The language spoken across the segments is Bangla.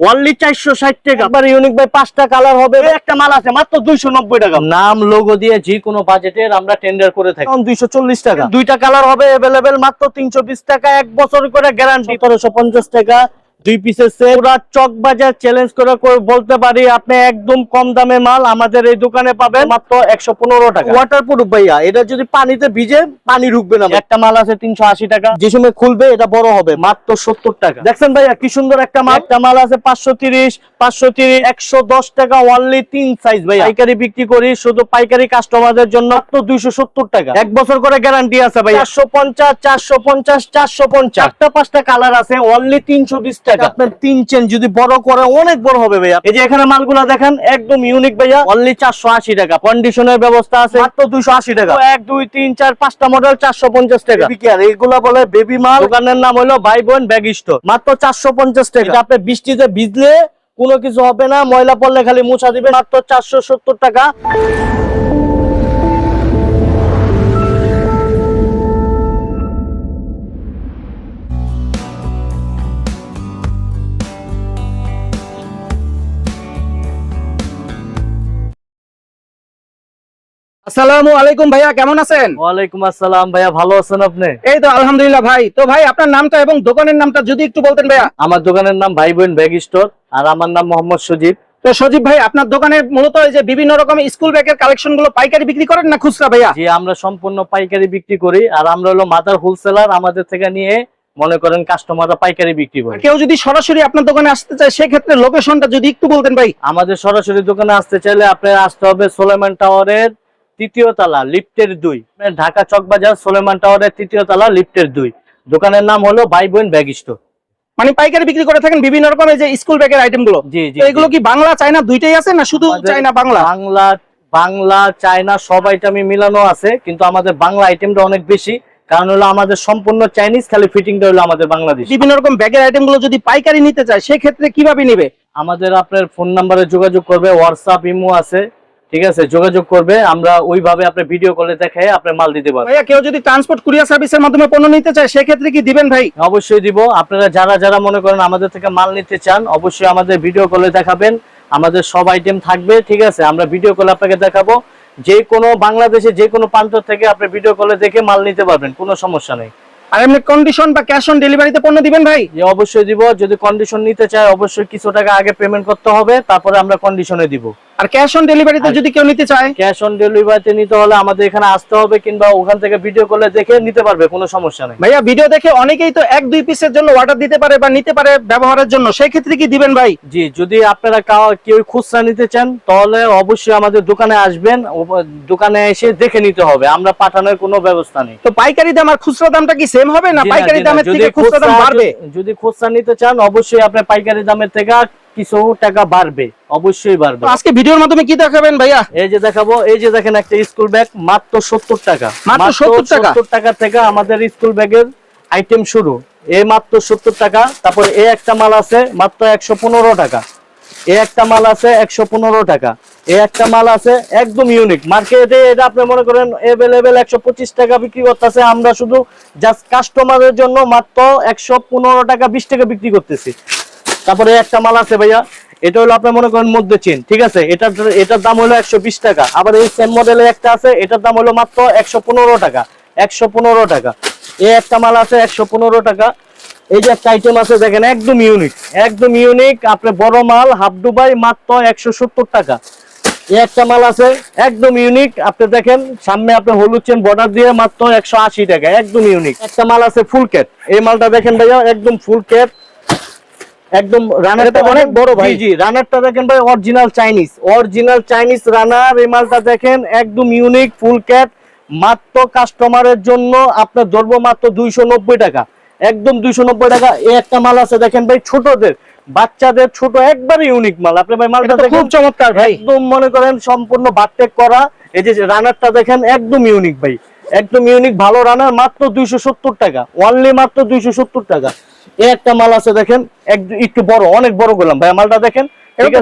অনলি চারশো ষাট টাকা। একবার ইউনিক ভাই পাঁচটা কালার হবে। একটা মাল আছে মাত্র দুইশো নব্বই টাকা। নাম লোগো দিয়ে যে কোনো বাজেটের আমরা টেন্ডার করে থাকি। দুইশো চল্লিশ টাকা। দুইটা কালার হবে অ্যাভেলেবেল মাত্র তিনশো বিশ টাকা এক বছর করে গ্যারান্টি সতেরোশো পঞ্চাশ টাকা। দুই পিসের সেট পুরা চক বাজার চ্যালেঞ্জ করে বলতে পারি আপনি একদম কম দামে মাল আমাদের এই দোকানে পাবেন। মাত্র একশো পনেরো টাকা। ওয়াটার প্রুফ ভাইয়া এটা যদি পানিতে ভিজে পানি ঢুকবে না একটা মাল আছে তিনশো আশি টাকা। যে সময় খুলবে এটা বড় হবে মাত্র সত্তর টাকা। দেখছেন ভাইয়া কি সুন্দর একটা মাল। একটা মাল আছে পাঁচশো তিরিশ পাঁচশো তিরিশ একশো দশ টাকা অনলি তিন সাইজ ভাই পাইকারি বিক্রি করি শুধু পাইকারি কাস্টমারদের জন্য। মাত্র দুইশো সত্তর টাকা। এক বছর করে গ্যারান্টি আছে ভাই চারশো পঞ্চাশ চারশো পঞ্চাশ চারশো পঞ্চাশ। চারটা পাঁচটা কালার আছে অনলি তিনশো বিশ টাকা আপনার তিন চেন যদি বড় করে অনেক বড় হবে ভাইয়া। এই যে এখানে মালগুলা দেখেন একদম ইউনিক ভাইয়া। অনলি চারশো আশি টাকা। কন্ডিশনের ব্যবস্থা আছে। মাত্র দুইশো আশি টাকা। এক দুই তিন চার পাঁচটা মডেল চারশো পঞ্চাশ টাকা। এগুলা বলে বেবি মাল। দোকানের নাম হলো ভাই বোন ব্যাগ স্টোর। মাত্র চারশো পঞ্চাশ টাকা। আপনি বৃষ্টিতে ভিজলে কোনো কিছু হবে না। ময়লা পড়লে খালি মুছা দিবে মাত্র চারশো সত্তর টাকা। আসসালামু আলাইকুম ভাইয়া কেমন আছেন? ওয়ালাইকুম আসসালাম ভাইয়া ভালো আছেন আপনি? এই তো আলহামদুলিল্লাহ ভাই। তো ভাই আপনার নামটা এবং দোকানের নামটা যদি একটু বলতেন ভাইয়া। আমার দোকানের নাম ভাই বোন ব্যাগ স্টোর আর আমার নাম মোহাম্মদ সজীব। তো সজীব ভাই আপনার দোকানে মূলত এই যে বিভিন্ন স্কুল ব্যাগের কালেকশনগুলো পাইকারি বিক্রি করেন না খুচরা ভাইয়া? যে আমরা সম্পূর্ণ পাইকারি বিক্রি করি আর আমরা হলো মাদার হোলসেলার আমাদের থেকে নিয়ে মনে করেন কাস্টমাররা পাইকারি বিক্রি করে। কেউ যদি সরাসরি আপনার দোকানে আসতে চায় সেক্ষেত্রে লোকেশনটা যদি একটু বলতেন ভাই। আমাদের সরাসরি দোকানে আসতে চাইলে আপনার আসতে হবে সোলেমান টাওয়ারের তৃতীয় তলা লিফটের দুই। ঢাকা চকবাজার সোলেমান টাওয়ারের তৃতীয় তলা লিফটের দুই। দোকানের নাম হলো ভাই বোন ব্যাগ স্টোর। মানে পাইকারি বিক্রি করে থাকেন বিভিন্ন রকমের যে স্কুল ব্যাগের আইটেমগুলো? এগুলো কি বাংলা চায়না দুইটাই আছে না শুধু চায়না বাংলা? বাংলা বাংলা চায়না সব আইটেমই মিলানো আছে কিন্তু আমাদের বাংলা আইটেমটা অনেক বেশি। কারণ হলো আমাদের সম্পূর্ণ চাইনিজ খালি ফিটিংটা হলো আমাদের বাংলাদেশ। বিভিন্ন রকম ব্যাগের আইটেমগুলো যদি পাইকারি নিতে চায় সেক্ষেত্রে কীভাবে নিবে? আমাদের আপনার ফোন নাম্বারে যোগাযোগ করবে হোয়াটসঅ্যাপ ইমো আছে। ঠিক আছে যোগাযোগ করবে আমরা ওইভাবে আপনার ভিডিও কলে দেখে আপনার মাল দিতে পারব। ভাইয়া কেউ যদি ট্রান্সপোর্ট কুরিয়ার সার্ভিসের মাধ্যমে পণ্য নিতে চায় সেক্ষেত্রে কি দিবেন ভাই? অবশ্যই দিব। আপনারা যারা যারা মনে করেন আমাদের থেকে মাল নিতে চান অবশ্যই আমাদের ভিডিও কলে দেখাবেন। আমাদের সব আইটেম থাকবে ঠিক আছে? আমরা ভিডিও কলে আপনাকে দেখাবো। যে কোনো বাংলাদেশে যে কোনো প্রান্ত থেকে আপনি ভিডিও কলে দেখে মাল নিতে পারবেন কোনো সমস্যা নেই। আর এমনি কন্ডিশন বা ক্যাশ অন ডেলিভারিতে পণ্য দিবেন ভাই? যে অবশ্যই দিব। যদি কন্ডিশন নিতে চায় অবশ্যই কিছু টাকা আগে পেমেন্ট করতে হবে তারপরে আমরা কন্ডিশনে দিব। আর ক্যাশ অন ডেলিভারিতে যদি কেউ নিতে চায়? ক্যাশ অন ডেলিভারিতে নিতে হলে আমাদের এখানে আসতে হবে কিংবা ওখান থেকে ভিডিও কলে দেখে নিতে পারবে কোনো সমস্যা নেই। ভাইয়া ভিডিও দেখে অনেকেই তো এক দুই পিসের জন্য অর্ডার দিতে পারে বা নিতে পারে ব্যবহারের জন্য। সেই ক্ষেত্রে কি দিবেন ভাই? জি যদি আপনারা কেউ খুচরা নিতে চান তাহলে অবশ্যই আমাদের দোকানে আসবেন দোকানে এসে দেখে নিতে হবে। আমরা পাঠানোর কোনো ব্যবস্থা নেই। তো পাইকারি দাম আর খুচরা দামটা কি সেম হবে না পাইকারি দামের থেকে খুচরা দাম বাড়বে? যদি খুচরা নিতে চান অবশ্যই আপনার পাইকারি দামের থেকে কিছু টাকা বাড়বে অবশ্যই বাড়বে। আজকে ভিডিওর মাধ্যমে কি দেখাবেন ভাইয়া? এই যে দেখাবো এই যে দেখেন একটা স্কুল ব্যাগ মাত্র সত্তর টাকা। মাত্র 70 টাকা? সত্তর টাকা থেকে আমাদের স্কুল ব্যাগের আইটেম শুরু। এই মাত্র সত্তর টাকা তারপর এ একটা মাল আছে মাত্র একশো পনেরো টাকা। এ একটা মাল আছে একশো পনেরো টাকা। এ একটা মাল আছে একদম ইউনিক মার্কেটে এটা আপনি মনে করেন এভেলেবেল একশো পঁচিশ টাকা বিক্রি করতেছে আমরা শুধু জাস্ট কাস্টমারের জন্য মাত্র একশো পনেরো টাকা বিশ টাকা বিক্রি করতেছি। তারপরে একটা মাল আছে ভাইয়া, এটা হলো আপনি মনে করেন মধ্যে চেন ঠিক আছে? এটার এটার দাম হলো একশো বিশ টাকা, আবার এই সেম মডেলের একটা আছে, এটার দাম হলো মাত্র একশো পনেরো টাকা, একশো পনেরো টাকা। এই একটা মাল আছে একশো পনেরো টাকা। এই যে একটা আইটেম আছে, দেখেন একদম ইউনিক একদম ইউনিক আপনি বড় মাল হাফ দুবাই মাত্র একশো সত্তর টাকা। এই একটা মাল আছে, একদম ইউনিক আপনি দেখেন, সামনে আপনি হলুদ চেন বর্ডার দিয়ে মাত্র একশো আশি টাকা, একদম ইউনিক একটা মাল আছে ফুল ক্যাট এই মালটা দেখেন ভাইয়া, একদম ফুল ক্যাট একদম রানারটা অনেক বড় ভাই। জি রানারটা দেখেন ভাই original Chinese original Chinese runner এই মালটা দেখেন একদম ইউনিক ফুল ক্যাট মাত্র কাস্টমারের জন্য আপনার ধরবো মাত্র দুইশো নব্বই টাকা। একদম দুইশো নব্বই টাকা। এই একটা মাল আছে দেখেন ভাই ছোটদের। বাচ্চাদের ছোট একবারে ইউনিক মাল। আপনি ভাই মালটা খুব চমৎকার ভাই। একদম মনে করেন সম্পূর্ণ বাটটেক করা। এই যে রানারটা দেখেন একদম ইউনিক ভাই। একদম ইউনিক ভালো রানার মাত্র দুইশো সত্তর টাকা। অনলি মাত্র দুইশো সত্তর টাকা। এই একটা মাল আছে দেখেন একটু বড় অনেক বড় গোলাম ভাই মালটা দেখেন?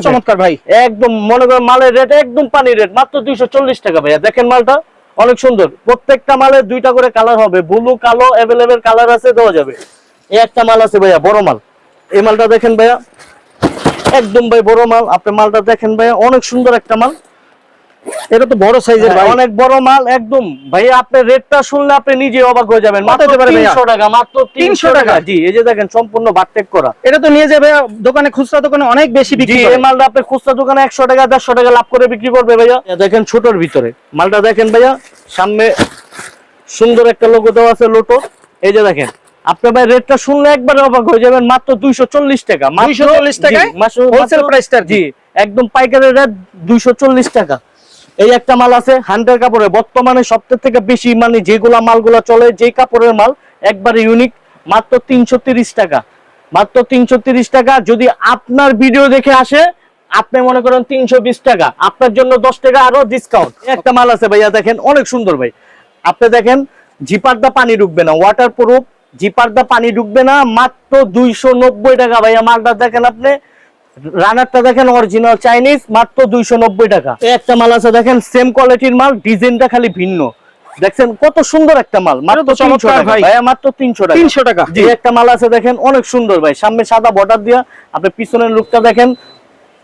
চমৎকার ভাই। একদম মনে করেন মালের রেট একদম রেট মাত্র দুইশো চল্লিশ টাকা ভাইয়া। দেখেন মালটা অনেক সুন্দর। প্রত্যেকটা মালের দুইটা করে কালার হবে। ব্লু কালো অ্যাভেলেবেল কালার আছে দেওয়া যাবে। এই একটা মাল আছে ভাইয়া বড় মাল। এই মালটা দেখেন ভাইয়া। একদম ভাই বড় মাল। আপনি মালটা দেখেন ভাই অনেক সুন্দর একটা মাল। এটা তো বড় সাইজের ভাই। অনেক বড় মাল একদম। ভাই আপনি রেটটা শুনলে আপনি নিজে অবাক হয়ে যাবেন। মাত্র হতে 300 টাকা মাত্র 300 300 টাকা। টাকা? জি এই যে দেখেন সম্পূর্ণ বাটটেক করা। এটা তো নিয়ে যাবে দোকানে খুচরা দোকানে অনেক বেশি বিক্রি এই মালটা আপনি খুচরা দোকানে 100 টাকা 150 টাকা লাভ করে বিক্রি করবে ভাইয়া। দেখেন ছোটর ভিতরে। মালটা দেখেন ভাইয়া সামনে সুন্দর একটা লোগো দেওয়া আছে লোটো এই যে দেখেন আপনি ভাই রেটটা শুনলে একবারে অবাক হয়ে যাবেন মাত্র 240 টাকা। মাত্র 240 টাকায়? জি, মাত্র- Wholesale মাত্র- price টা আর কি? জি একদম পাইকারি রেট 240 টাকা। এই একটা মাল আছে হান্ড্রেড কাপড়ে বর্তমানে সবথেকে থেকে বেশি মানে যেগুলা মালগুলা চলে, যে কাপড়ের মাল একবারে ইউনিক মাত্র 330 টাকা। মাত্র 330 টাকা। যদি আপনার ভিডিও দেখে আসে, আপনি মনে করেন 320 টাকা। আপনার জন্য 10 টাকা আরও ডিসকাউন্ট একটা মাল আছে ভাইয়া, দেখেন, অনেক সুন্দর ভাই। আপনি দেখেন, জিপারদা পানি ঢুকবে না ওয়াটার প্রুফ জিপারদা পানি ঢুকবে না, মাত্র 290 টাকা ভাইয়া, মালটা দেখেন আপনি। রানারটা দেখেন অরিজিনাল চাইনিজ মাত্র 290 টাকা। এই একটা মাল আছে দেখেন সেম কোয়ালিটির মাল ডিজাইনটা খালি ভিন্ন। দেখছেন কত সুন্দর একটা মাল মাত্র চমৎকার ভাই। মাত্র 300 টাকা। 300 টাকা। জি একটা মাল আছে দেখেন অনেক সুন্দর ভাই। সামনে সাদা বর্ডার দিয়া আপনি পিছনের লুকটা দেখেন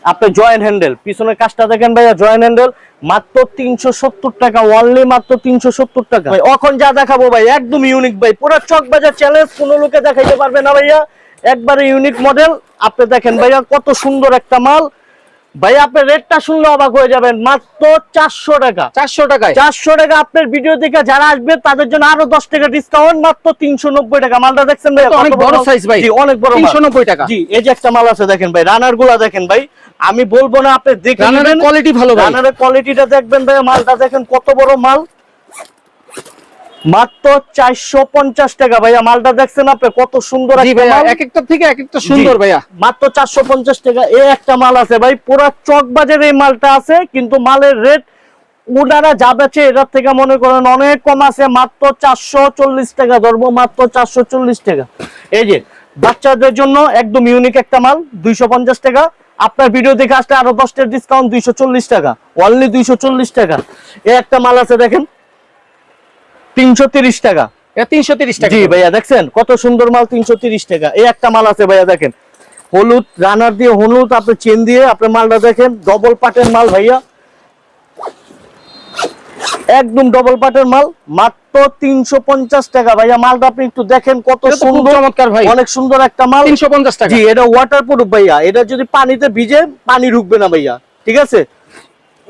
আপনি জয়েন্ট হ্যান্ডেল পিছনের কাজটা দেখেন ভাইয়া জয়েন্ট হ্যান্ডেল মাত্র তিনশো সত্তর টাকা অনলি মাত্র তিনশো সত্তর টাকা। ভাই এখন যা দেখাবো ভাই একদম ইউনিক ভাই। পুরো চক বাজার চ্যালেঞ্জ কোনো লোকে দেখাইতে পারবে না ভাইয়া। একবারে ইউনিক মডেল আপনি দেখেন ভাইয়া কত সুন্দর একটা মাল। ভাই আপনার রেটটা শুনলে অবাক হয়ে যাবেন। মাত্র চারশো টাকা। 400 টাকায়? চারশো টাকা আপনার ভিডিও দেখে যারা আসবে তাদের জন্য আরও দশ টাকা ডিসকাউন্ট মাত্র তিনশো নব্বই টাকা। মালটা দেখছেন ভাই অনেক বড় size ভাই। অনেক বড় মাল। 390 টাকা। জি এই যে একটা মাল আছে দেখেন ভাই রানারগুলা দেখেন ভাই। আমি বলব না আপনি দেখে রানারের কোয়ালিটি ভালো রানারের কোয়ালিটিটা দেখবেন ভাই মালটা দেখেন কত বড় মাল। মাত্র চারশো পঞ্চাশ টাকা ভাইয়া মালটা দেখছেন আপনি কত সুন্দর ভাইয়া মাল। এক একটা থেকে এক একটা সুন্দর ভাইয়া। মাত্র চারশো পঞ্চাশ টাকা এই একটা মাল আছে ভাই পুরা চক বাজারে এই মালটা আছে কিন্তু মালের রেট ওনারা যা বেচে এটার থেকে মনে করেন অনেক কম আছে মাত্র চারশো চল্লিশ টাকা ধরবো মাত্র চারশো চল্লিশ টাকা। এই যে বাচ্চাদের জন্য একদম ইউনিক একটা মাল দুইশো পঞ্চাশ টাকা। আপনার ভিডিও দেখে আসলে আরও দশটার ডিসকাউন্ট দুইশো চল্লিশ টাকা অনলি দুইশো চল্লিশ টাকা। এই একটা মাল আছে দেখেন তিনশো তিরিশ টাকা। এটা 330 টাকা। জি ভাইয়া দেখছেন? কত সুন্দর মাল তিনশো তিরিশ টাকা। এই একটা মাল আছে ভাইয়া দেখেন। হলুদ রানার দিয়ে হলুদ আপনি চেন দিয়ে আপনি মালটা দেখেন। ডবল পাটের মাল ভাইয়া। একদম ডবল পাটের মাল মাত্র তিনশো পঞ্চাশ টাকা ভাইয়া। মালটা আপনি একটু দেখেন কত সুন্দর। চমৎকার ভাই। অনেক সুন্দর একটা মাল। 350 টাকা। জি এটা ওয়াটার প্রুফ ভাইয়া। এটা যদি পানিতে ভিজে পানি ঢুকবে না ভাইয়া। ঠিক আছে?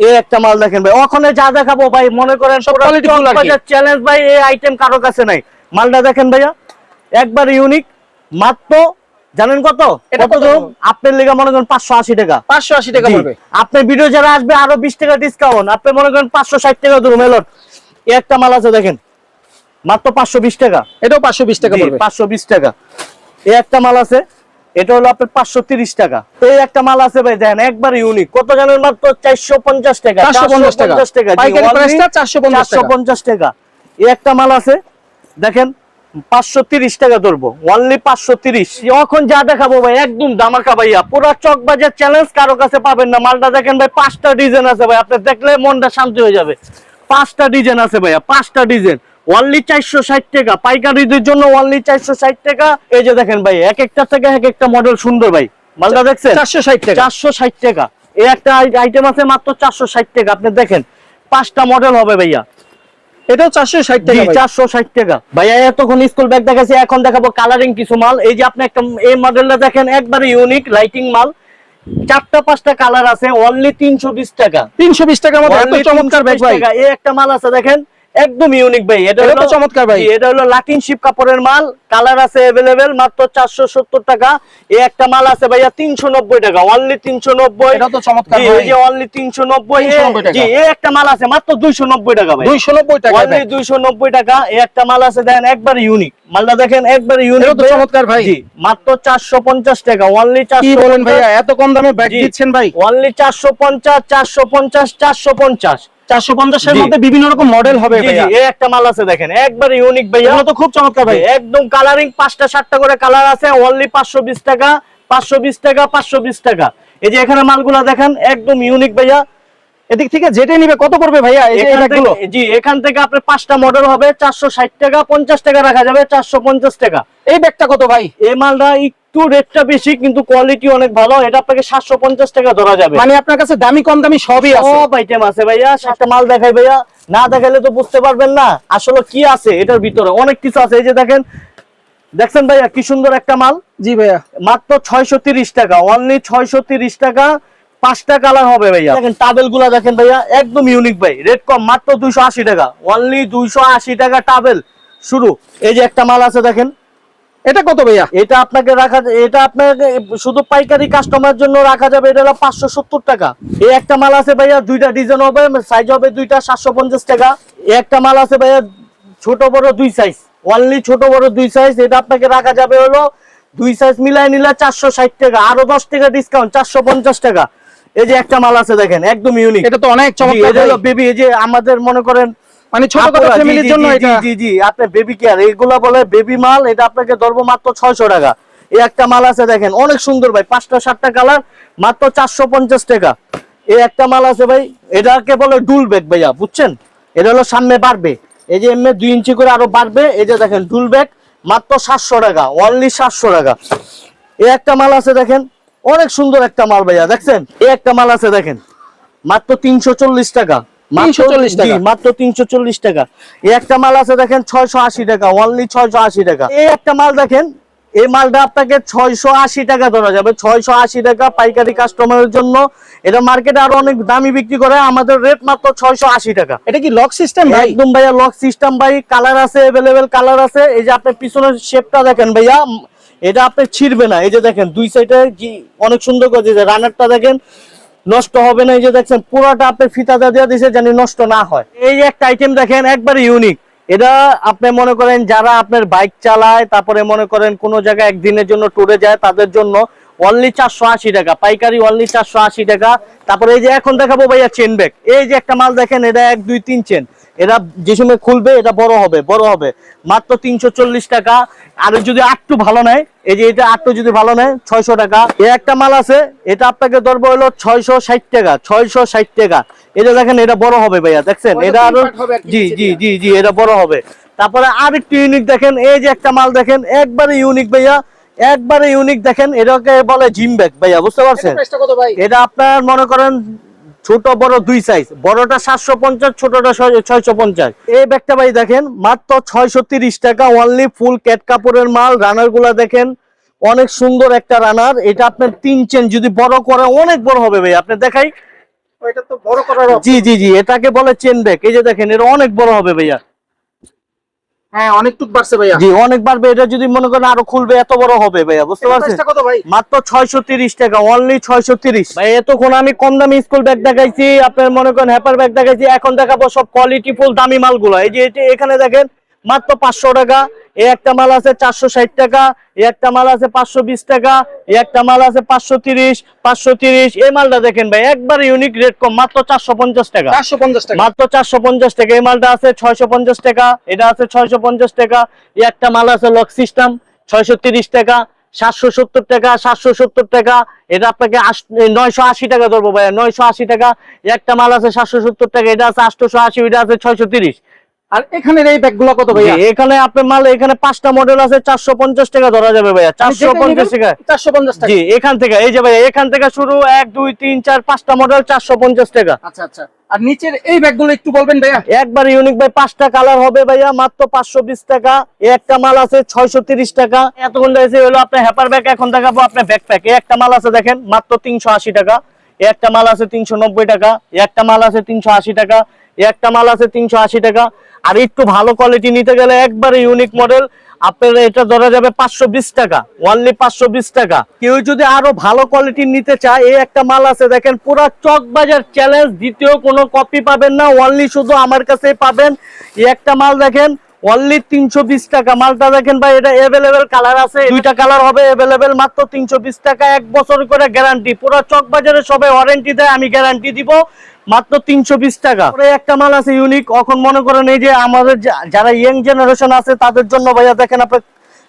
এই একটা মাল দেখেন ভাই ওখানে যা দেখাবো ভাই মনে করেন। চ্যালেঞ্জ ভাই এই আইটেম কারও কাছে নাই। মালটা দেখেন ভাইয়া একবার ইউনিক মাত্র জানেন কত? আপনার লেগে মনে করেন পাঁচশো আশি টাকা। 580 টাকা পড়বে। আপনার ভিডিও যারা আসবে আরও বিশ টাকা ডিসকাউন্ট আপনি মনে করেন পাঁচশো ষাট টাকা ধরুন মেলট একটা মাল আছে দেখেন মাত্র পাঁচশো বিশ টাকা। এটাও 520 টাকা পাঁচশো বিশ টাকা। এই একটা মাল আছে এটা হলো আপনার পাঁচশো তিরিশ টাকা। এই একটা মাল আছে ভাই দেখেন একবার ইউনিক কত জানেন মাত্র চারশো পঞ্চাশ টাকা 450 টাকা। 450 টাকা পাইকারি প্রাইসটা 450 টাকা। চারশো পঞ্চাশ টাকা। এই একটা মাল আছে দেখেন পাঁচশো তিরিশ টাকা ধরবো অনলি পাঁচশো তিরিশ। এখন যা দেখাবো ভাই একদম দামাকা ভাইয়া। পুরো চক বাজার চ্যালেঞ্জ কারও কাছে পাবেন না। মালটা দেখেন ভাই পাঁচটা ডিজাইন আছে ভাই। আপনি দেখলে মনটা শান্তি হয়ে যাবে। পাঁচটা ডিজাইন আছে ভাইয়া পাঁচটা ডিজাইন। অনলি চারশো ষাট টাকা। পাইকারিদের জন্য অনলি চারশো ষাট টাকা। এই যে দেখেন ভাই এক একটা থেকে এক একটা মডেল সুন্দর ভাই। মালটা দেখছেন? 460 টাকা। চারশো ষাট টাকা। এই একটা আইটেম আছে মাত্র চারশো ষাট টাকা। আপনি দেখেন পাঁচটা মডেল হবে ভাইয়া। এটাও 460 জি টাকা চারশো ষাট টাকা। ভাইয়া এতক্ষণ স্কুল ব্যাগ দেখাচ্ছি এখন দেখাবো কালারিং কিছু মাল। এই যে আপনি একটা এই মডেলটা দেখেন একবারে ইউনিক লাইটিং মাল। চারটা পাঁচটা কালার আছে অনলি তিনশো বিশ টাকা। 320 টাকার মধ্যে এত চমৎকার ব্যাগ টাকা। এই একটা মাল আছে দেখেন। একদম ইউনিক ভাই এটা এটা তো হলো চমৎকার ভাই। জি, এটা হলো লাটিন শিপ কাপড়ের মাল কালার আছে अवेलेबल মাত্র 470 টাকা এই একটা মাল আছে ভাইয়া 390 টাকা অনলি 390 এটা তো চমৎকার জি, ভাই। এই যে অনলি 390 390 টাকা। জি এই একটা মাল আছে মাত্র 290 টাকা ভাই 290 টাকা অনলি 290 টাকা এই একটা মাল আছে দেখেন একবার ইউনিক মালটা দেখেন একবার ইউনিক এটা তো চমৎকার ভাই। জি মাত্র 450 টাকা অনলি কি বলেন 450 ভাইয়া এত কম দামে ব্যাগ জি। দিচ্ছেন ভাই অনলি 450 450 450 450 এর মধ্যে বিভিন্ন রকম মডেল হবে একটা মাল আছে দেখেন একবার ইউনিক ভাইয়া। তো খুব চমৎকার ভাই। একদম কালারিং পাঁচটা সাতটা করে কালার আছে অনলি পাঁচশো বিশ টাকা পাঁচশো বিশ টাকা পাঁচশো বিশ টাকা। এই যে এখানে মালগুলা দেখেন একদম ইউনিক ভাইয়া। এদিক থেকে যেটা নিবে কত করবে ভাইয়া? জি এখান থেকে আপনার পাঁচটা মডেল হবে চারশো ষাট টাকা পঞ্চাশ টাকা রাখা যাবে চারশো পঞ্চাশ টাকা। এই ব্যাগটা কত ভাই? এই মালটা একটু রেটটা বেশি কিন্তু কোয়ালিটি অনেক ভালো এটা আপনাকে সাতশো পঞ্চাশ টাকা ধরা যাবে। মানে আপনার কাছে দামি কম দামি সবই আছে। সব আইটেম আছে ভাইয়া সাতটা মাল দেখাই ভাইয়া। না দেখালে তো বুঝতে পারবেন না আসলে কি আছে এটার ভিতরে। অনেক কিছু আছে এই যে দেখেন দেখছেন ভাইয়া কি সুন্দর একটা মাল? জি ভাইয়া। মাত্র ছয়শো তিরিশ টাকা অনলি ছয়শো তিরিশ টাকা পাঁচটা কালার হবে ভাইয়া। দেখেন টাবেলগুলা দেখেন ভাইয়া একদম ইউনিক ভাই। রেট কম মাত্র দুইশো আশি টাকা। অনলি দুইশো আশি টাকা টাবেল। শুরু। এই যে একটা মাল আছে দেখেন। এটা কত ভাইয়া? এটা আপনাকে রাখা এটা আপনাকে শুধু পাইকারি কাস্টমার জন্য রাখা যাবে এটা হলো পাঁচশো সত্তর টাকা। এই একটা মাল আছে ভাইয়া দুইটা ডিজাইন হবে সাইজ হবে দুইটা সাতশো পঞ্চাশ টাকা। এই একটা মাল আছে ভাইয়া ছোট বড় দুই সাইজ অনলি ছোট বড় দুই সাইজ এটা আপনাকে রাখা যাবে হলো দুই সাইজ মিলাই নিলে চারশো ষাট টাকা। আরও দশ টাকা ডিসকাউন্ট চারশো পঞ্চাশ টাকা। এই যে একটা মাল আছে দেখেন একদম ইউনিক এটা তো অনেক চমৎকার বেবি এই যে আমাদের মনে করেন মানে ছোট আপনারা, জি, ফ্যামিলির জন্য এটা। জি জি আপনি বেবি কেয়ার এইগুলা বলে বেবি মাল এটা আপনাকে ধরবো মাত্র ছয়শো টাকা। এই একটা মাল আছে দেখেন অনেক সুন্দর ভাই পাঁচটা সাতটা কালার মাত্র চারশো পঞ্চাশ টাকা। এই একটা মাল আছে ভাই এটাকে বলে ডুল ব্যাগ ভাইয়া বুঝছেন? এটা হলো সামনে বাড়বে। এই যে এমনি দুই ইঞ্চি করে আরও বাড়বে এই যে দেখেন ডুল ব্যাগ মাত্র সাতশো টাকা অনলি সাতশো টাকা। এই একটা মাল আছে দেখেন অনেক সুন্দর একটা মাল ভাইয়া দেখছেন? এই একটা মাল আছে দেখেন। মাত্র তিনশো চল্লিশ টাকা। মাত্র 340 টাকা। জি, মাত্র তিনশো চল্লিশ টাকা। এই একটা মাল আছে দেখেন ছয়শো আশি টাকা অনলি ছয়শো আশি টাকা। এই একটা মাল দেখেন এই মালটা আপনাকে ছয়শো আশি টাকা ধরা যাবে। ছয়শো আশি টাকা পাইকারি কাস্টমারের জন্য। এটা মার্কেটে আরও অনেক দামি বিক্রি করে আমাদের রেট মাত্র ছয়শো আশি টাকা। এটা কি লক সিস্টেম ভাই? একদম ভাইয়া লক সিস্টেম ভাই। কালার আছে কালার আছে। এই যে আপনার পিছনের শেপটা দেখেন ভাইয়া এটা আপনি ছিঁড়বে না। এই যে দেখেন, দুই সাইডে অনেক সুন্দর করে দিয়েছে। রানারটা দেখেন, নষ্ট হবে না। এই যে দেখছেন, পুরোটা আপনি ফিতা দিয়ে দিয়েছে জানি নষ্ট না হয়। এই একটা আইটেম দেখেন, একবারে ইউনিক এটা আপনি মনে করেন, যারা আপনার বাইক চালায়, তারপরে মনে করেন কোনো জায়গায় একদিনের জন্য ট্যুরে যায়, তাদের জন্য অনলি চারশো আশি টাকা পাইকারি অনলি চারশো আশি টাকা। তারপরে এই যে এখন দেখাবো ভাইয়া চেন ব্যাগ এই যে একটা মাল দেখেন এটা এক দুই তিন চেন এটা যে সময় খুলবে এটা বড় হবে বড় হবে। মাত্র তিনশো চল্লিশ টাকা। আর যদি আটটু ভালো নেয় এই যে এটা আটটু যদি ভালো নেয় ছয়শো টাকা। এই একটা মাল আছে এটা আপনাকে ধরবো হলো ছয়শো ষাট টাকা ছয়শো ষাট টাকা। এটা দেখেন এটা বড় হবে ভাইয়া দেখছেন? এটা আর জি জি জি জি এটা বড় হবে। তারপরে আর একটু ইউনিক দেখেন এই যে একটা মাল দেখেন একবারে ইউনিক ভাইয়া। একবারে ইউনিক দেখেন এটাকে বলে জিম ব্যাগ ভাইয়া বুঝতে পারছেন? এটা আপনার মনে করেন ছোট বড় দুই সাইজ বড়টা সাতশো পঞ্চাশ ছোটটা ছয়শো পঞ্চাশ। এই ব্যাগটা ভাই দেখেন মাত্র ছয়শো তিরিশ টাকা অনলি ফুল ক্যাট কাপড়ের মাল রানারগুলা দেখেন অনেক সুন্দর একটা রানার এটা আপনার তিন চেন যদি বড় করে অনেক বড় হবে ভাই আপনি দেখাই। এটা তো বড় করার জি জি জি এটাকে বলে চেন ব্যাগ এই যে দেখেন এটা অনেক বড় হবে ভাইয়া। হ্যাঁ অনেকটুক বাড়ছে ভাইয়া। জি অনেক বাড়বে। এটা যদি মনে করেন আরও খুলবে এত বড় হবে ভাইয়া বুঝতে পারছেন? মাত্র ছয়শো তিরিশ টাকা অনলি ছয়শো তিরিশ। ভাই এতক্ষণ আমি কম দামি স্কুল ব্যাগ দেখাইছি আপনার মনে করেন হ্যাপার ব্যাগ দেখাইছি এখন দেখাবো সব কোয়ালিটি ফুল দামি মালগুলো। এই যে এখানে দেখেন মাত্র পাঁচশো টাকা। এই একটা মাল আছে চারশো ষাট টাকা এই একটা মাল আছে পাঁচশো বিশ টাকা এই একটা মাল আছে পাঁচশো তিরিশ পাঁচশো তিরিশ। এই মালটা দেখেন ভাই একবার ইউনিক রেট কম মাত্র চারশো পঞ্চাশ টাকা। চারশো পঞ্চাশ টাকা। মাত্র চারশো পঞ্চাশ টাকা এই মালটা আছে ছয়শো পঞ্চাশ টাকা এটা আছে ছয়শো পঞ্চাশ টাকা এই একটা মাল আছে লক সিস্টেম ছয়শো তিরিশ টাকা সাতশো সত্তর টাকা সাতশো সত্তর টাকা এটা আপনাকে নয়শো আশি টাকা ধরবো ভাইয়া নয়শো আশি টাকা একটা মাল আছে সাতশো সত্তর টাকা এটা আছে আটশোশো আশি এটা আছে ছয়শো তিরিশ। আর এখানের এই ব্যাগগুলো কত ভাইয়া? এখানে আপনার মাল এখানে পাঁচটা মডেল আছে চারশো পঞ্চাশ টাকা ধরা যাবে ভাইয়া চারশো পঞ্চাশ টাকা। টাকা। জি এখান থেকে এই যে ভাইয়া এখান থেকে শুরু এক দুই তিন চার পাঁচটা মডেল চারশো পঞ্চাশ টাকা। আচ্ছা আচ্ছা। আর নিচের এই ব্যাগগুলো একটু বলবেন ভাইয়া? একবার ইউনিক ভাই পাঁচটা কালার হবে ভাইয়া মাত্র পাঁচশো বিশ টাকা। একটা মাল আছে ছয়শো তিরিশ টাকা। এতক্ষণ হলো আপনার হ্যাপার ব্যাগ এখন দেখাবো আপনার ব্যাকপ্যাক একটা মাল আছে দেখেন মাত্র তিনশো আশি টাকা। এই একটা মাল আছে তিনশো নব্বই টাকা, একটা মাল আছে তিনশো আশি টাকা, একটা মাল আছে তিনশো আশি টাকা। আর একটু ভালো কোয়ালিটি নিতে গেলে একবারে ইউনিক মডেল আপনার এটা ধরা যাবে পাঁচশো বিশ টাকা ওনলি পাঁচশো বিশ টাকা। কেউ যদি আরও ভালো কোয়ালিটির নিতে চায়, এই একটা মাল আছে, দেখেন, পুরা চক বাজার চ্যালেঞ্জ দ্বিতীয় কোনো কপি পাবেন না অনলি শুধু আমার কাছে পাবেন। এই একটা মাল দেখেন অনলি তিনশো বিশ টাকা। মালটা দেখেন ভাই এটা এভেলেবেল কালার আছে। দুইটা কালার হবে এভেলেবেল মাত্র তিনশো বিশ টাকা। এক বছর করে গ্যারান্টি পুরো চক বাজারে সবাই ওয়ারেন্টি দেয় আমি গ্যারান্টি দিব। মাত্র তিনশো বিশ টাকা। একটা মাল আছে ইউনিক এখন মনে করেন এই যে আমাদের যারা ইয়াং জেনারেশন আছে তাদের জন্য ভাইয়া দেখেন আপনি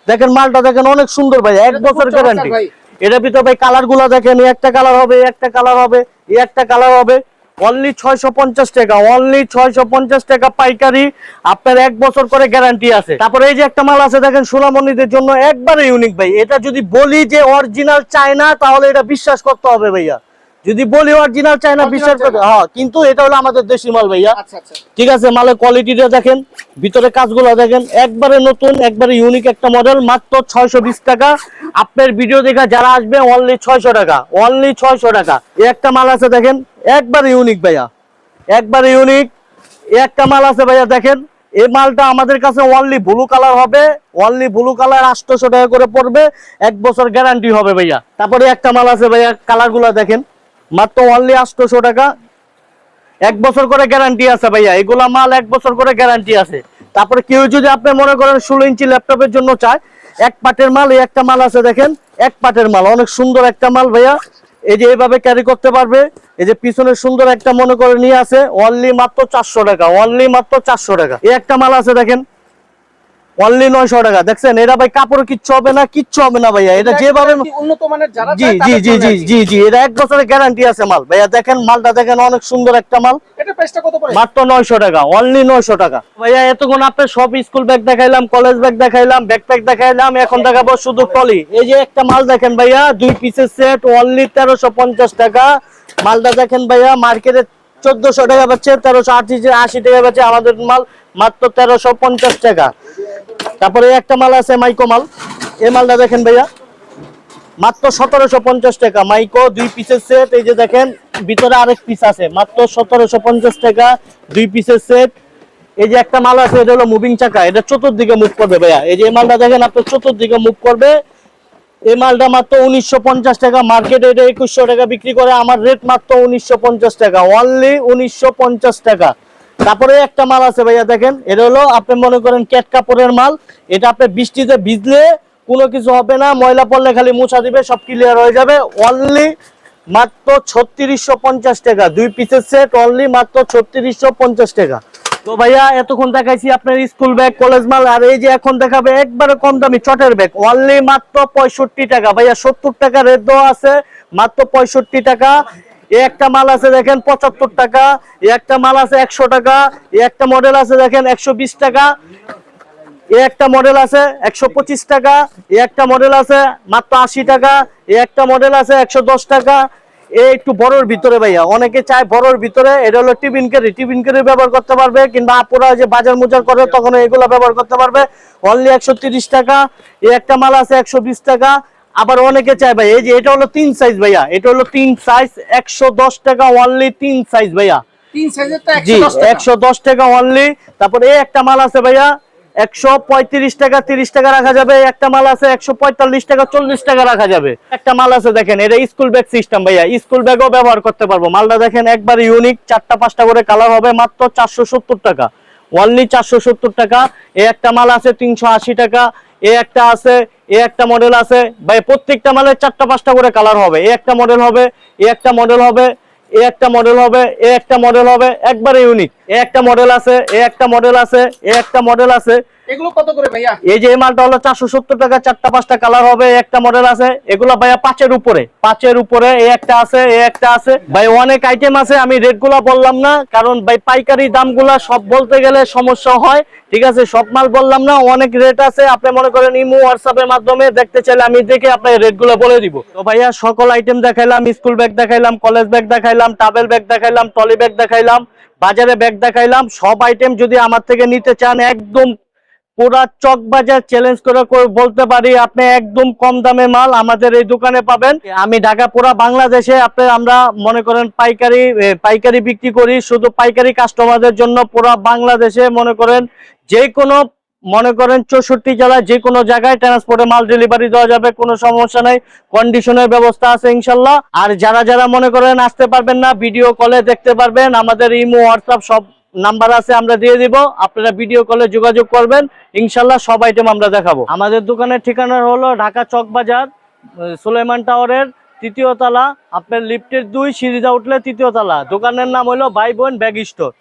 দেখেন মালটা দেখেন অনেক সুন্দর ভাই এক বছর গ্যারান্টি। এটার ভিতরে ভাই কালারগুলা দেখেন একটা কালার হবে একটা কালার হবে একটা কালার হবে। অনলি ছয়শো পঞ্চাশ টাকা অনলি ছয়শো পঞ্চাশ টাকা পাইকারি আপনার এক বছর করে গ্যারান্টি আছে। তারপরে এই যে একটা মাল আছে দেখেন সোনামণিদের জন্য একবারে ইউনিক ভাই। এটা যদি বলি যে অরিজিনাল চায়না তাহলে এটা বিশ্বাস করতে হবে ভাইয়া। যদি বলি অরিজিনাল চায়না বিশ্বাস করতে হ্যাঁ কিন্তু এটা হলো আমাদের দেশি মাল ভাইয়া। আচ্ছা আচ্ছা। ঠিক আছে মালের কোয়ালিটিটা দেখেন ভিতরে কাজগুলো দেখেন একবারে নতুন একবারে ইউনিক একটা মডেল মাত্র ছয়শো বিশ টাকা। আপনার ভিডিও দেখা যারা আসবে অনলি ছয়শো টাকা অনলি ছয়শো টাকা। এই একটা মাল আছে দেখেন একবারে ইউনিক ভাইয়া। একবারে ইউনিক একটা মাল আছে ভাইয়া, দেখেন। এই মালটা আমাদের কাছে অনলি ব্লু কালার হবে। অনলি ব্লু কালার আটশোশো টাকা করে পড়বে। এক বছর গ্যারান্টি হবে ভাইয়া। তারপরে একটা মাল আছে ভাইয়া কালারগুলা দেখেন। মাত্র অনলি আটশোশো টাকা। এক বছর করে গ্যারান্টি আছে ভাইয়া। এগুলা মাল এক বছর করে গ্যারান্টি আছে। তারপরে কেউ যদি আপনি মনে করেন ষোলো ইঞ্চি ল্যাপটপের জন্য চায়, এক পাটের মাল, এই একটা মাল আছে দেখেন। এক পাটের মাল, অনেক সুন্দর একটা মাল ভাইয়া। এই যে এইভাবে ক্যারি করতে পারবে, এই যে পিছনে সুন্দর একটা মনে করে নিয়ে আছে অনলি মাত্র চারশো টাকা অনলি মাত্র চারশো টাকা। এই একটা মাল আছে দেখেন অনলি নয়শো টাকা। দেখছেন? এটা ভাই কাপড় কিচ্ছু হবে না কিচ্ছু হবে না ভাইয়া। এটা যেভাবে উন্নত মানের যারা জি জি জি জি জি জি এটা এক বছরের গ্যারান্টি আছে মাল। ভাইয়া দেখেন মালটা দেখেন অনেক সুন্দর একটা মাল। এটা প্রাইসটা কত পড়ে? মাত্র নয়শো টাকা অনলি নয়শো টাকা। ভাইয়া এতক্ষণ আপনার সব স্কুল ব্যাগ দেখাইলাম কলেজ ব্যাগ দেখাইলাম ব্যাকপ্যাক দেখাইলাম এখন দেখাবো শুধু টলি এই যে একটা মাল দেখেন ভাইয়া দুই পিসের সেট অনলি তেরোশো পঞ্চাশ টাকা। মালটা দেখেন ভাইয়া মার্কেটে চোদ্দশো টাকা পাচ্ছে তেরোশো আশি টাকা পাচ্ছে আমাদের মাল মাত্র তেরোশো পঞ্চাশ টাকা। তারপরে একটা মাল আছে মাইকো মাল। এই মালটা দেখেন ভাইয়া, মাত্র সতেরোশো পঞ্চাশ টাকা। মাইকো দুই পিসের সেট এই যে দেখেন, ভিতরে আরেক পিস আছে। মাত্র সতেরোশো পঞ্চাশ টাকা, দুই পিসের সেট এই যে একটা মাল আছে, এটা হলো মুভিং চাকা। এটা চতুর্দিকে মুভ করবে ভাইয়া। এই যে মালটা দেখেন, আপনার চতুর্দিকে মুভ করবে। এই মালটা মাত্র উনিশশো পঞ্চাশ টাকা। মার্কেটে এটা একুশশো টাকা বিক্রি করে, আমার রেট মাত্র উনিশশো পঞ্চাশ টাকা। অনলি উনিশশো পঞ্চাশ টাকা। তারপরে একটা মাল আছে ভাইয়া, দেখেন। এটা হলো, আপনি মনে করেন ক্যাট কাপড়ের মাল। এটা আপনি বৃষ্টিতে ভিজলে কোনো কিছু হবে না, ময়লা পড়লে খালি মোছা দিবে, সব ক্লিয়ার হয়ে যাবে। অনলি মাত্র ছত্রিশশো পঞ্চাশ টাকা। দুই পিসের সেট অনলি মাত্র ছত্রিশশো পঞ্চাশ টাকা। তো ভাইয়া, এতক্ষণ দেখাইছি আপনার স্কুল ব্যাগ কলেজ মাল, আর এই যে এখন দেখাবে একবারে কম দামি চটের ব্যাগ অনলি মাত্র পঁয়ষট্টি টাকা। ভাইয়া, সত্তর টাকা রেট দেওয়া আছে, মাত্র পঁয়ষট্টি টাকা। একটা মাল আছে দেখেন পঁচাত্তর টাকা, একটা মাল আছে একশো টাকা, একটা মডেল আছে দেখেন একশো বিশ টাকা এই একটা মডেল আছে একশো পঁচিশ টাকা এই একটা মডেল আছে মাত্র আশি টাকা এই একটা মডেল আছে একশো দশ টাকা। এই একটু বড়র ভিতরে ভাইয়া, অনেকে চায় বড়র ভিতরে, এটা হলো টিফিন ক্যারি টিফিন ক্যারি ব্যবহার করতে পারবে, কিংবা আপুরা যে বাজার মোজার করে তখন এগুলো ব্যবহার করতে পারবে। অনলি একশো টাকা এই একটা মাল আছে একশো বিশ টাকা আবার অনেকে চায় ভাই এই যে এটা হলো তিন সাইজ ভাইয়া এটা হলো তিন সাইজ একশো দশ টাকা অনলি তিন সাইজ ভাইয়া। জি একশো দশ টাকা। অনলি তারপরে এই একটা মাল আছে ভাইয়া একশো পঁয়ত্রিশ টাকা তিরিশ টাকা রাখা যাবে একটা মাল আছে একশো পঁয়তাল্লিশ টাকা চল্লিশ টাকা রাখা যাবে। একটা মাল আছে দেখেন এটা স্কুল ব্যাগ সিস্টেম ভাইয়া স্কুল ব্যাগও ব্যবহার করতে পারব। মালটা দেখেন একবার ইউনিক চারটা পাঁচটা করে কালার হবে মাত্র চারশো সত্তর টাকা। অনলি চারশো সত্তর টাকা এ একটা মাল আছে তিনশো আশি টাকা এ একটা আছে, এ একটা মডেল আছে। ভাই, প্রত্যেকটা মালের চারটা পাঁচটা করে কালার হবে। এ একটা মডেল হবে, এ একটা মডেল হবে, এ একটা মডেল হবে, এ একটা মডেল হবে। একবারে ইউনিক এ একটা মডেল আছে, এ একটা মডেল আছে, এ একটা মডেল আছে। এগুলো কত এই যে এই মালটা হলো চারশো সত্তর টাকা, চারটা, পাঁচটা কালার হবে, একটা মডেল আছে। এগুলো ভাইয়া পাঁচের উপরে পাঁচের উপরে এ একটা আছে এ একটা আছে। ভাই, অনেক আইটেম আছে, আমি রেটগুলা বললাম না, কারণ ভাই, পাইকারি দামগুলা সব বলতে গেলে সমস্যা হয়, ঠিক আছে? সব মাল বললাম না, অনেক রেট আছে। আপনি মনে করেন ইমো হোয়াটসঅ্যাপের মাধ্যমে দেখতে চাইলে আমি দেখে আপনার রেটগুলো বলে দিব। তো ভাইয়া, সকল আইটেম দেখাইলাম স্কুল ব্যাগ দেখাইলাম কলেজ ব্যাগ দেখাইলাম টাবেল ব্যাগ দেখাইলাম টলি ব্যাগ দেখাইলাম, বাজারে ব্যাগ দেখাইলাম, সব আইটেম যদি আমার থেকে নিতে চান, একদম পুরা চক বাজার চ্যালেঞ্জ করে বলতে পারি আপনি একদম কম দামে মাল আমাদের এই দোকানে পাবেন। আমি ঢাকা পুরা বাংলাদেশে আপনি আমরা মনে করেন পাইকারি পাইকারি বিক্রি করি, শুধু পাইকারি কাস্টমারদের জন্য পুরা বাংলাদেশে মনে করেন যে কোনো, মনে করেন চৌষট্টি জেলায় যে কোনো জায়গায় ট্রান্সপোর্টে মাল ডেলিভারি দেওয়া যাবে, কোনো সমস্যা নাই কন্ডিশনের ব্যবস্থা আছে ইনশাল্লাহ। আর যারা যারা মনে করেন আসতে পারবেন না ভিডিও কলে দেখতে পারবেন, আমাদের ইমো হোয়াটসঅ্যাপ সব নাম্বার আছে, আমরা দিয়ে দিব। আপনারা ভিডিও কলে যোগাযোগ করবেন। ইনশাল্লাহ সব আইটেম আমরা দেখাবো। আমাদের দোকানের ঠিকানা হলো ঢাকা চক বাজার সুলেমান টাওয়ারের তৃতীয় তলা, আপনার লিফটের দুই, সিরিজা উঠলে তৃতীয় তলা। দোকানের নাম হলো ভাই বোন ব্যাগ স্টোর।